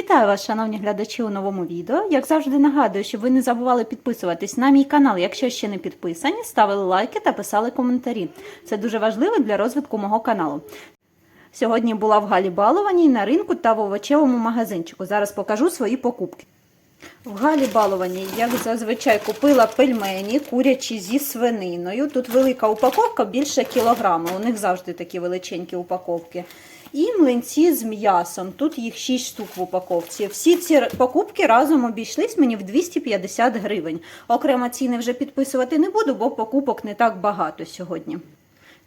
Вітаю вас, шановні глядачі, у новому відео. Як завжди нагадую, щоб ви не забували підписуватись на мій канал, якщо ще не підписані, ставили лайки та писали коментарі. Це дуже важливо для розвитку мого каналу. Сьогодні була в Галі Балованій на ринку та в овочевому магазинчику. Зараз покажу свої покупки. В Галі Балованій, як зазвичай, купила пельмені курячі зі свининою. Тут велика упаковка, більше кілограма. У них завжди такі величенькі упаковки. І млинці з м'ясом. Тут їх 6 штук в упаковці. Всі ці покупки разом обійшлись мені в 250 гривень. Окремо ціни вже підписувати не буду, бо покупок не так багато сьогодні.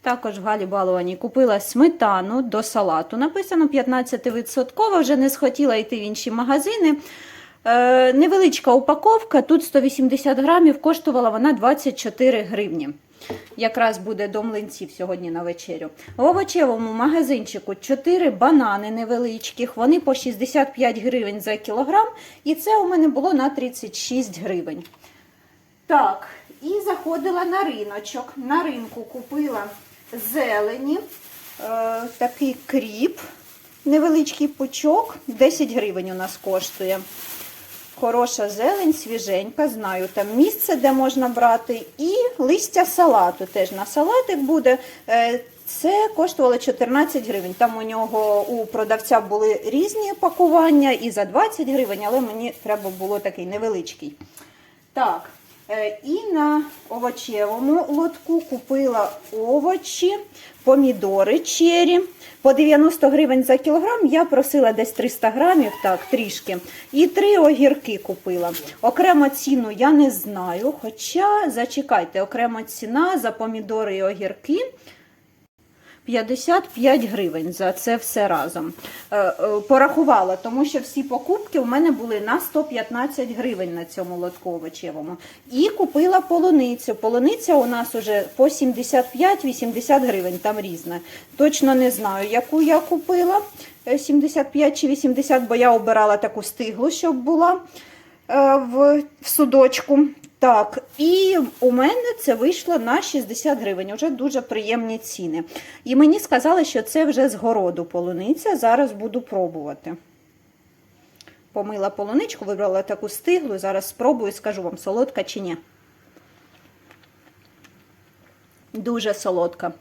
Також в Галі Балованій купила сметану до салату. Написано 15%, вже не схотіла йти в інші магазини. Е, невеличка упаковка, тут 180 грамів, коштувала вона 24 гривні. Якраз буде до млинців сьогодні на вечерю. В овочевому магазинчику 4 банани невеличких, вони по 65 гривень за кілограм, і це у мене було на 36 гривень. Так, і заходила на риночок. На ринку купила зелені, е, такий кріп, невеличкий пучок, 10 гривень у нас коштує. Хороша зелень, свіженька, знаю, там місце, де можна брати. І листя салату теж на салатик буде. Е, Це коштувало 14 гривень. Там у нього у продавця були різні пакування і за 20 гривень, але мені треба було такий невеличкий. Так, і на овочевому лотку купила овочі, помідори чері. По 90 гривень за кілограм я просила десь 300 грамів, так, трішки. І три огірки купила. Окремо ціну я не знаю, хоча зачекайте, окремо ціна за помідори і огірки 55 гривень за це все разом. Е, е, Порахувала, тому що всі покупки у мене були на 115 гривень на цьому лотку овочевому. І купила полуницю. Полуниця у нас уже по 75-80 гривень, там різна. Точно не знаю, яку я купила. е, 75 чи 80, бо я обирала таку стиглу, щоб була е, в судочку. Так, і у мене це вийшло на 60 гривень. Уже дуже приємні ціни. І мені сказали, що це вже з городу полуниця. Зараз буду пробувати. Помила полуничку, вибрала таку стиглу. Зараз спробую скажу вам, солодка чи ні. Дуже солодка.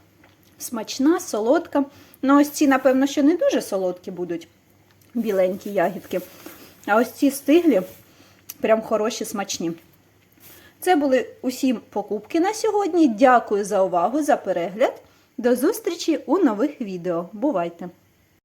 Смачна, солодка. Ну, ось ці, напевно, що не дуже солодкі будуть біленькі ягідки. А ось ці стиглі, прям хороші, смачні. Це були усі покупки на сьогодні. Дякую за увагу, за перегляд. До зустрічі у нових відео. Бувайте!